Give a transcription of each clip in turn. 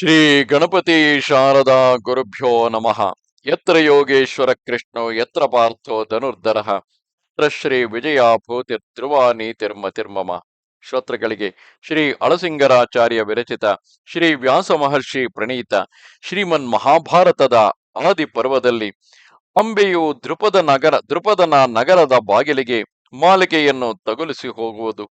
ಶ್ರೀ ಗಣಪತಿ ಶಾರದಾ ಗುರುಭ್ಯೋ ನಮಃ. ಯತ್ರ ಯೋಗೇಶ್ವರ ಕೃಷ್ಣೋ, ಯತ್ರ ಪಾರ್ಥೋ ಧನುರ್ಧರ. ಶ್ರೀ ವಿಜಯ ಭೂತಿ ಧ್ರುವ ನೀತಿರ್ಮತಿರ್ಮಮ ಶ್ರೋತ್ರಗಳಿಗೆ ಶ್ರೀ ಅಳಸಿಂಗರಾಚಾರ್ಯ ವಿರಚಿತ ಶ್ರೀ ವ್ಯಾಸ ಮಹರ್ಷಿ ಪ್ರಣೀತ ಶ್ರೀಮನ್ ಮಹಾಭಾರತದ ಆದಿ ಪರ್ವದಲ್ಲಿ ಅಂಬೆಯು ದೃಪದ ನಗರ ದೃಪದನ ನಗರದ ಬಾಗಿಲಿಗೆ ಮಾಲಿಕೆಯನ್ನು ತಗುಲಿಸಿ ಹೋಗುವುದು.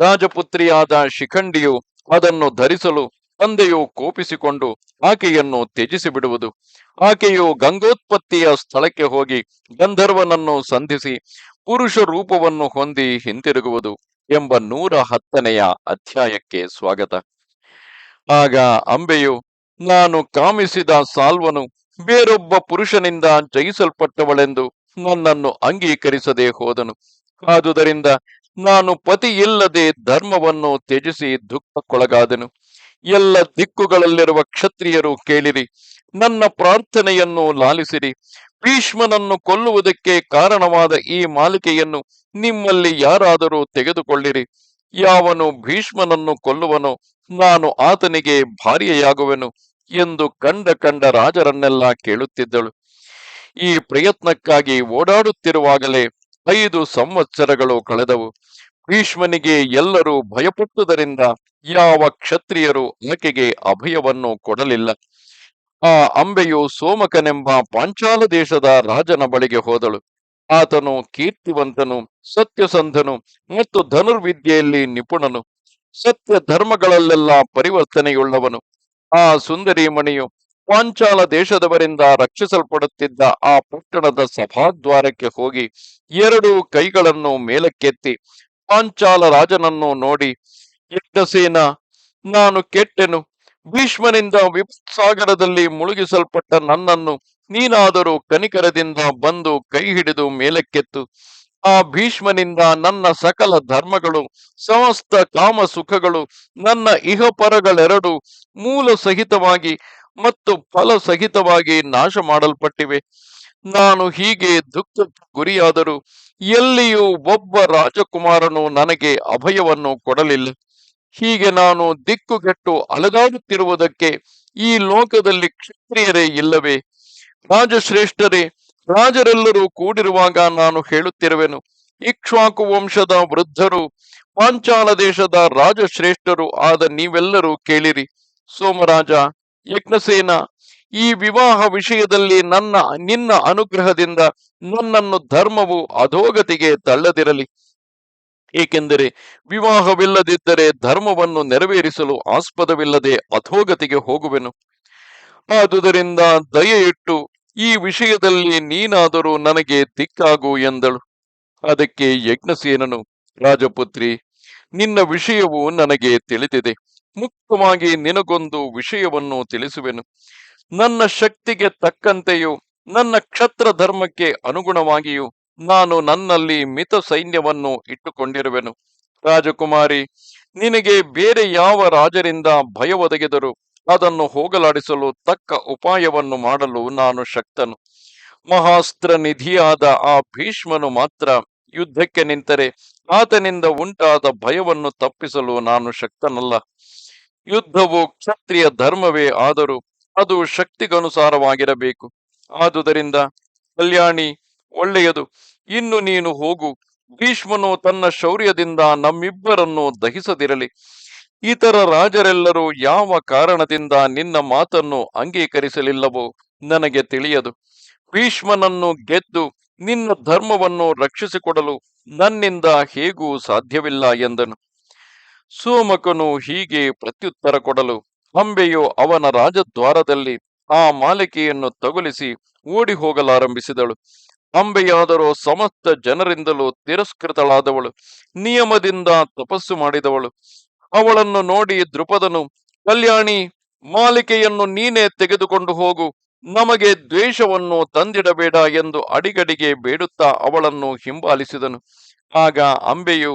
ರಾಜಪುತ್ರಿಯಾದ ಶಿಖಂಡಿಯು ಅದನ್ನು ಧರಿಸಲು ತಂದೆಯು ಕೋಪಿಸಿಕೊಂಡು ಆಕೆಯನ್ನು ತ್ಯಜಿಸಿ ಬಿಡುವುದು ಆಕೆಯು ಗಂಗೋತ್ಪತ್ತಿಯ ಸ್ಥಳಕ್ಕೆ ಹೋಗಿ ಗಂಧರ್ವನನ್ನು ಸಂಧಿಸಿ ಪುರುಷ ರೂಪವನ್ನು ಹೊಂದಿ ಹಿಂತಿರುಗುವುದು ಎಂಬ ನೂರ ಹತ್ತನೆಯ ಅಧ್ಯಾಯಕ್ಕೆ ಸ್ವಾಗತ. ಆಗ ಅಂಬೆಯು, ನಾನು ಕಾಮಿಸಿದ ಸಾಲ್ವನು ಬೇರೊಬ್ಬ ಪುರುಷನಿಂದ ಜಯಿಸಲ್ಪಟ್ಟವಳೆಂದು ನನ್ನನ್ನು ಅಂಗೀಕರಿಸದೆ ಹೋದನು. ಆದುದರಿಂದ ನಾನು ಪತಿಯಿಲ್ಲದೆ ಧರ್ಮವನ್ನು ತ್ಯಜಿಸಿ ದುಃಖಕ್ಕೊಳಗಾದೆನು. ಎಲ್ಲ ದಿಕ್ಕುಗಳಲ್ಲಿರುವ ಕ್ಷತ್ರಿಯರು ಕೇಳಿರಿ, ನನ್ನ ಪ್ರಾರ್ಥನೆಯನ್ನು ಲಾಲಿಸಿರಿ. ಭೀಷ್ಮನನ್ನು ಕೊಲ್ಲುವುದಕ್ಕೆ ಕಾರಣವಾದ ಈ ಮಾಲಿಕೆಯನ್ನು ನಿಮ್ಮಲ್ಲಿ ಯಾರಾದರೂ ತೆಗೆದುಕೊಳ್ಳಿರಿ. ಯಾವನು ಭೀಷ್ಮನನ್ನು ಕೊಲ್ಲುವನು ನಾನು ಆತನಿಗೆ ಭಾರ್ಯೆಯಾಗುವೆನು ಎಂದು ಕಂಡ ಕಂಡ ರಾಜರನ್ನೆಲ್ಲ ಕೇಳುತ್ತಿದ್ದಳು. ಈ ಪ್ರಯತ್ನಕ್ಕಾಗಿ ಓಡಾಡುತ್ತಿರುವಾಗಲೇ ಐದು ಸಂವತ್ಸರಗಳು ಕಳೆದವು. ಭೀಷ್ಮನಿಗೆ ಎಲ್ಲರೂ ಭಯಪಟ್ಟುದರಿಂದ ಯಾವ ಕ್ಷತ್ರಿಯರು ಆಕೆಗೆ ಅಭಯವನ್ನು ಕೊಡಲಿಲ್ಲ. ಆ ಅಂಬೆಯು ಸೋಮಕನೆಂಬ ಪಾಂಚಾಲ ದೇಶದ ರಾಜನ ಬಳಿಗೆ ಹೋದಳು. ಆತನು ಕೀರ್ತಿವಂತನು, ಸತ್ಯಸಂಧನು ಮತ್ತು ಧನುರ್ವಿದ್ಯೆಯಲ್ಲಿ ನಿಪುಣನು. ಸತ್ಯ ಧರ್ಮಗಳಲ್ಲೆಲ್ಲ ಪರಿವರ್ತನೆಯುಳ್ಳವನು. ಆ ಸುಂದರಿ ಮಣಿಯು ಪಾಂಚಾಲ ದೇಶದವರಿಂದ ರಕ್ಷಿಸಲ್ಪಡುತ್ತಿದ್ದ ಆ ಪಟ್ಟಣದ ಸಭಾದ್ವಾರಕ್ಕೆ ಹೋಗಿ ಎರಡು ಕೈಗಳನ್ನು ಮೇಲಕ್ಕೆತ್ತಿ ಪಾಂಚಾಲ ರಾಜನನ್ನು ನೋಡಿ ಯಜ್ಞಸೇನ ನಾನು ಕೆಟ್ಟೆನು. ಭೀಷ್ಮನಿಂದ ವಿಪತ್ಸಾಗರದಲ್ಲಿ ಮುಳುಗಿಸಲ್ಪಟ್ಟ ನನ್ನನ್ನು ನೀನಾದರೂ ಕನಿಕರದಿಂದ ಬಂದು ಕೈ ಹಿಡಿದು ಮೇಲಕ್ಕೆತ್ತು. ಆ ಭೀಷ್ಮನಿಂದ ನನ್ನ ಸಕಲ ಧರ್ಮಗಳು, ಸಮಸ್ತ ಕಾಮ ಸುಖಗಳು ನನ್ನ ಇಹಪರಗಳೆರಡು ಮೂಲ ಸಹಿತವಾಗಿ ಮತ್ತು ಫಲ ಸಹಿತವಾಗಿ ನಾಶ ಮಾಡಲ್ಪಟ್ಟಿವೆ ನಾನು ಹೀಗೆ ದುಃಖಕ್ಕೆ ಗುರಿಯಾದರೂ ಎಲ್ಲಿಯೂ ಒಬ್ಬ ರಾಜಕುಮಾರನು ನನಗೆ ಅಭಯವನ್ನು ಕೊಡಲಿಲ್ಲ. ಹೀಗೆ ನಾನು ದಿಕ್ಕುಗೆಟ್ಟು ಅಲಗಾಡುತ್ತಿರುವುದಕ್ಕೆ ಈ ಲೋಕದಲ್ಲಿ ಕ್ಷತ್ರಿಯರೇ ಇಲ್ಲವೇ? ರಾಜಶ್ರೇಷ್ಠರೇ, ರಾಜರೆಲ್ಲರೂ ಕೂಡಿರುವಾಗ ನಾನು ಹೇಳುತ್ತಿರುವೆನು, ಇಕ್ಷ್ವಾಕು ವಂಶದ ವೃದ್ಧರು, ಪಾಂಚಾಲ ದೇಶದ ರಾಜಶ್ರೇಷ್ಠರು ಆದ ನೀವೆಲ್ಲರೂ ಕೇಳಿರಿ. ಸೋಮರಾಜ, ಯಜ್ಞಸೇನ ಈ ವಿವಾಹ ವಿಷಯದಲ್ಲಿ ನನ್ನ, ನಿನ್ನ ಅನುಗ್ರಹದಿಂದ ನನ್ನನ್ನು ಧರ್ಮವು ಅಧೋಗತಿಗೆ ತಳ್ಳದಿರಲಿ. ಏಕೆಂದರೆ ವಿವಾಹವಿಲ್ಲದಿದ್ದರೆ ಧರ್ಮವನ್ನು ನೆರವೇರಿಸಲು ಆಸ್ಪದವಿಲ್ಲದೆ ಅಧೋಗತಿಗೆ ಹೋಗುವೆನು. ಆದುದರಿಂದ ದಯೆಯಿಟ್ಟು ಈ ವಿಷಯದಲ್ಲಿ ನೀನಾದರೂ ನನಗೆ ದಿಕ್ಕಾಗು ಎಂದಳು. ಅದಕ್ಕೆ ಯಜ್ಞಸೇನನು, ರಾಜಪುತ್ರಿ, ನಿನ್ನ ವಿಷಯವು ನನಗೆ ತಿಳಿದಿದೆ. ಮುಕ್ತವಾಗಿ ನಿನಗೊಂದು ವಿಷಯವನ್ನು ತಿಳಿಸುವೆನು. ನನ್ನ ಶಕ್ತಿಗೆ ತಕ್ಕಂತೆಯೂ, ನನ್ನ ಕ್ಷತ್ರ ಧರ್ಮಕ್ಕೆ ಅನುಗುಣವಾಗಿಯೂ ನಾನು ನನ್ನಲ್ಲಿ ಮಿತ ಸೈನ್ಯವನ್ನು ಇಟ್ಟುಕೊಂಡಿರುವೆನು. ರಾಜಕುಮಾರಿ, ನಿನಗೆ ಬೇರೆ ಯಾವ ರಾಜರಿಂದ ಭಯ ಒದಗಿದರೂ ಅದನ್ನು ಹೋಗಲಾಡಿಸಲು ತಕ್ಕ ಉಪಾಯವನ್ನು ಮಾಡಲು ನಾನು ಶಕ್ತನು. ಮಹಾಸ್ತ್ರ ನಿಧಿಯಾದ ಆ ಭೀಷ್ಮನು ಮಾತ್ರ ಯುದ್ಧಕ್ಕೆ ನಿಂತರೆ ಆತನಿಂದ ಉಂಟಾದ ಭಯವನ್ನು ತಪ್ಪಿಸಲು ನಾನು ಶಕ್ತನಲ್ಲ. ಯುದ್ಧವು ಕ್ಷತ್ರಿಯ ಧರ್ಮವೇ ಆದರೂ ಅದು ಶಕ್ತಿಗನುಸಾರವಾಗಿರಬೇಕು. ಆದುದರಿಂದ, ಕಲ್ಯಾಣಿ, ಒಳ್ಳೆಯದು. ಇನ್ನು ನೀನು ಹೋಗು. ಭೀಷ್ಮನು ತನ್ನ ಶೌರ್ಯದಿಂದ ನಮ್ಮಿಬ್ಬರನ್ನು ದಹಿಸದಿರಲಿ. ಇತರ ರಾಜರೆಲ್ಲರೂ ಯಾವ ಕಾರಣದಿಂದ ನಿನ್ನ ಮಾತನ್ನು ಅಂಗೀಕರಿಸಲಿಲ್ಲವೋ ನನಗೆ ತಿಳಿಯದು. ಭೀಷ್ಮನನ್ನು ಗೆದ್ದು ನಿನ್ನ ಧರ್ಮವನ್ನು ರಕ್ಷಿಸಿಕೊಡಲು ನನ್ನಿಂದ ಹೇಗೂ ಸಾಧ್ಯವಿಲ್ಲ ಎಂದನು. ಸೋಮಕನು ಹೀಗೆ ಪ್ರತ್ಯುತ್ತರ ಕೊಡಲು ಅಂಬೆಯು ಅವನ ರಾಜದ್ವಾರದಲ್ಲಿ ಆ ಮಾಲಿಕೆಯನ್ನು ತಗುಲಿಸಿ ಓಡಿ ಹೋಗಲಾರಂಭಿಸಿದಳು ಅಂಬೆಯಾದರೂ ಸಮಸ್ತ ಜನರಿಂದಲೂ ತಿರಸ್ಕೃತಳಾದವಳು. ನಿಯಮದಿಂದ ತಪಸ್ಸು ಮಾಡಿದವಳು. ಅವಳನ್ನು ನೋಡಿ ದೃಪದನು ಕಲ್ಯಾಣಿ, ಮಾಲಿಕೆಯನ್ನು ನೀನೇ ತೆಗೆದುಕೊಂಡು ಹೋಗು. ನಮಗೆ ದ್ವೇಷವನ್ನು ತಂದಿಡಬೇಡ ಎಂದು ಅಡಿಗಡಿಗೆ ಬೇಡುತ್ತಾ ಅವಳನ್ನು ಹಿಂಬಾಲಿಸಿದನು. ಆಗ ಅಂಬೆಯು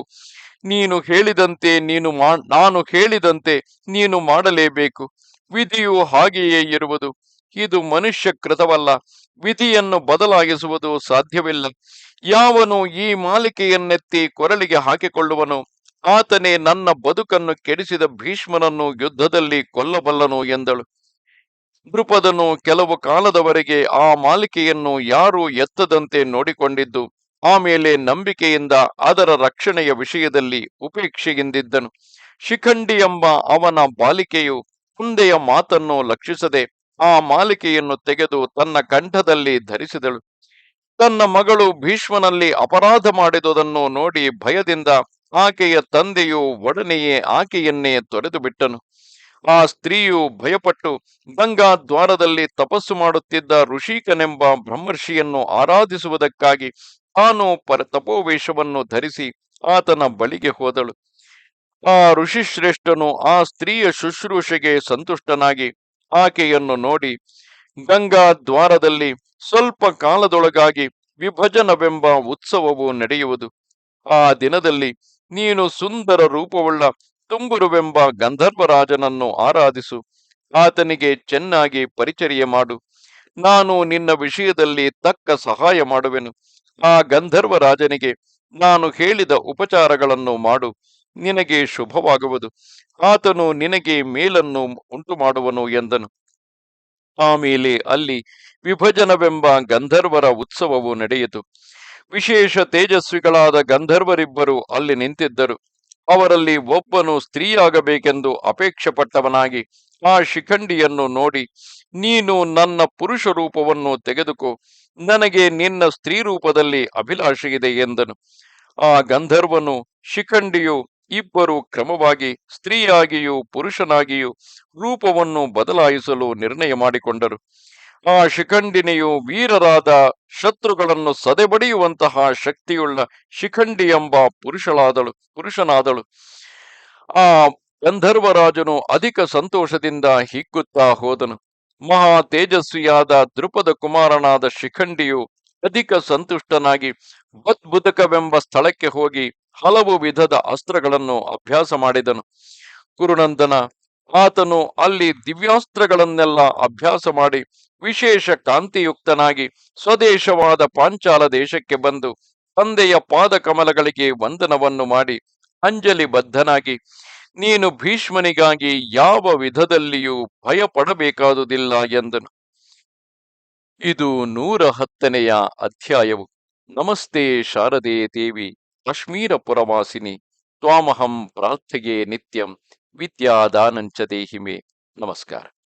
ನೀನು ಹೇಳಿದಂತೆ ನೀನು ಮಾ, ನಾನು ಹೇಳಿದಂತೆ ನೀನು ಮಾಡಲೇಬೇಕು. ವಿಧಿಯು ಹಾಗೆಯೇ ಇರುವುದು. ಇದು ಮನುಷ್ಯ ಕೃತವಲ್ಲ. ವಿಧಿಯನ್ನು ಬದಲಾಯಿಸುವುದು ಸಾಧ್ಯವಿಲ್ಲ. ಯಾವನು ಈ ಮಾಲಿಕೆಯನ್ನೆತ್ತಿ ಕೊರಳಿಗೆ ಹಾಕಿಕೊಳ್ಳುವನು? ಆತನೇ ನನ್ನ ಬದುಕನ್ನು ಕೆಡಿಸಿದ ಭೀಷ್ಮನನ್ನು ಯುದ್ಧದಲ್ಲಿ ಕೊಲ್ಲಬಲ್ಲನು ಎಂದಳು. ದೃಪದನು ಕೆಲವು ಕಾಲದವರೆಗೆ ಆ ಮಾಲಿಕೆಯನ್ನು ಯಾರೂ ಎತ್ತದಂತೆ ನೋಡಿಕೊಂಡಿದ್ದು. ಆಮೇಲೆ ನಂಬಿಕೆಯಿಂದ ಅದರ ರಕ್ಷಣೆಯ ವಿಷಯದಲ್ಲಿ ಉಪೇಕ್ಷೆಯಿಂದಿದ್ದನು. ಶಿಖಂಡಿ ಎಂಬ ಅವನ ಬಾಲಿಕೆಯು ಮುಂದೆಯ ಮಾತನ್ನು ಲಕ್ಷಿಸದೆ ಆ ಮಾಲಿಕೆಯನ್ನು ತೆಗೆದು ತನ್ನ ಕಂಠದಲ್ಲಿ ಧರಿಸಿದಳು. ತನ್ನ ಮಗಳು ಭೀಷ್ಮನಲ್ಲಿ ಅಪರಾಧ ಮಾಡಿದುದನ್ನು ನೋಡಿ ಭಯದಿಂದ ಆಕೆಯ ತಂದೆಯು ಒಡನೆಯೇ ಆಕೆಯನ್ನೇ ತೊರೆದು ಬಿಟ್ಟನು. ಆ ಸ್ತ್ರೀಯು ಭಯಪಟ್ಟು ಗಂಗಾ ದ್ವಾರದಲ್ಲಿ ತಪಸ್ಸು ಮಾಡುತ್ತಿದ್ದ ಋಷಿಕನೆಂಬ ಬ್ರಹ್ಮರ್ಷಿಯನ್ನು ಆರಾಧಿಸುವುದಕ್ಕಾಗಿ ತಾನು ಪರ ತಪೋವೇಷವನ್ನು ಧರಿಸಿ ಆತನ ಬಳಿಗೆ ಹೋದಳು. ಆ ಋಷಿಶ್ರೇಷ್ಠನು ಆ ಸ್ತ್ರೀಯ ಶುಶ್ರೂಷೆಗೆ ಸಂತುಷ್ಟನಾಗಿ ಆಕೆಯನ್ನು ನೋಡಿ, ಗಂಗಾ ದ್ವಾರದಲ್ಲಿ ಸ್ವಲ್ಪ ಕಾಲದೊಳಗಾಗಿ ವಿಭಜನವೆಂಬ ಉತ್ಸವವು ನಡೆಯುವುದು. ಆ ದಿನದಲ್ಲಿ ನೀನು ಸುಂದರ ರೂಪವುಳ್ಳ ತುಂಬುರುವೆಂಬ ಗಂಧರ್ವರಾಜನನ್ನು ಆರಾಧಿಸು. ಆತನಿಗೆ ಚೆನ್ನಾಗಿ ಪರಿಚರ್ಯ ಮಾಡು. ನಾನು ನಿನ್ನ ವಿಷಯದಲ್ಲಿ ತಕ್ಕ ಸಹಾಯ ಮಾಡುವೆನು. ಆ ಗಂಧರ್ವ ರಾಜನಿಗೆ ನಾನು ಹೇಳಿದ ಉಪಚಾರಗಳನ್ನು ಮಾಡು, ನಿನಗೆ ಶುಭವಾಗುವುದು. ಆತನು ನಿನಗೆ ಮೇಲನ್ನು ಉಂಟು ಮಾಡುವನು ಎಂದನು ಆಮೇಲೆ ಅಲ್ಲಿ ವಿಭಜನವೆಂಬ ಗಂಧರ್ವರ ಉತ್ಸವವು ನಡೆಯಿತು. ವಿಶೇಷ ತೇಜಸ್ವಿಗಳಾದ ಗಂಧರ್ವರಿಬ್ಬರು ಅಲ್ಲಿ ನಿಂತಿದ್ದರು. ಅವರಲ್ಲಿ ಒಬ್ಬನು ಸ್ತ್ರೀಯಾಗಬೇಕೆಂದು ಅಪೇಕ್ಷೆ ಪಟ್ಟವನಾಗಿ ಆ ಶಿಖಂಡಿಯನ್ನು ನೋಡಿ ನೀನು ನನ್ನ ಪುರುಷ ರೂಪವನ್ನು ತೆಗೆದುಕೋ, ನನಗೆ ನಿನ್ನ ಸ್ತ್ರೀ ರೂಪದಲ್ಲಿ ಅಭಿಲಾಷೆಯಿದೆ ಎಂದನು. ಆ ಗಂಧರ್ವನು ಶಿಖಂಡಿಯು ಇಬ್ಬರು ಕ್ರಮವಾಗಿ ಸ್ತ್ರೀಯಾಗಿಯೂ ಪುರುಷನಾಗಿಯೂ ರೂಪವನ್ನು ಬದಲಾಯಿಸಲು ನಿರ್ಣಯ ಮಾಡಿಕೊಂಡರು. ಆ ಶಿಖಂಡಿನಿಯು ವೀರರಾದ ಶತ್ರುಗಳನ್ನು ಸದೆಬಡಿಯುವಂತಹ ಶಕ್ತಿಯುಳ್ಳ ಶಿಖಂಡಿ ಎಂಬ ಪುರುಷಳಾದಳು, ಪುರುಷನಾದಳು. ಆ ಗಂಧರ್ವರಾಜನು ಅಧಿಕ ಸಂತೋಷದಿಂದ ಹಿಗ್ಗುತ್ತಾ ಹೋದನು. ಮಹಾ ತೇಜಸ್ವಿಯಾದ ದೃಪದ ಕುಮಾರನಾದ ಶಿಖಂಡಿಯು ಅಧಿಕ ಸಂತುಷ್ಟನಾಗಿ ಬದ್ಬುದಕವೆಂಬ ಸ್ಥಳಕ್ಕೆ ಹೋಗಿ ಹಲವು ವಿಧದ ಅಸ್ತ್ರಗಳನ್ನು ಅಭ್ಯಾಸ ಮಾಡಿದನು. ಕುರುನಂದನ ಆತನು ಅಲ್ಲಿ ದಿವ್ಯಾಸ್ತ್ರಗಳನ್ನೆಲ್ಲ ಅಭ್ಯಾಸ ಮಾಡಿ ವಿಶೇಷ ಕಾಂತಿಯುಕ್ತನಾಗಿ ಸ್ವದೇಶವಾದ ಪಾಂಚಾಲ ದೇಶಕ್ಕೆ ಬಂದು ತಂದೆಯ ಪಾದ ಕಮಲಗಳಿಗೆ ವಂದನವನ್ನು ಮಾಡಿ ಅಂಜಲಿ ಬದ್ಧನಾಗಿ ನೀನು ಭೀಷ್ಮನಿಗಾಗಿ ಯಾವ ವಿಧದಲ್ಲಿಯೂ ಭಯ ಪಡಬೇಕಾದುದಿಲ್ಲ ಎಂದನು. ಇದು ನೂರ ಹತ್ತನೆಯ ಅಧ್ಯಾಯವು. ನಮಸ್ತೆ ಶಾರದೆ ದೇವಿ, ಕಾಶ್ಮೀರ ಪುರವಾಸಿನಿ, ತ್ವಾಮಹಂ ಪ್ರಾರ್ಥೆಯೇ ನಿತ್ಯಂ, ವಿದ್ಯಾದಾನಂಚ ದೇಹಿಮೆ. ನಮಸ್ಕಾರ.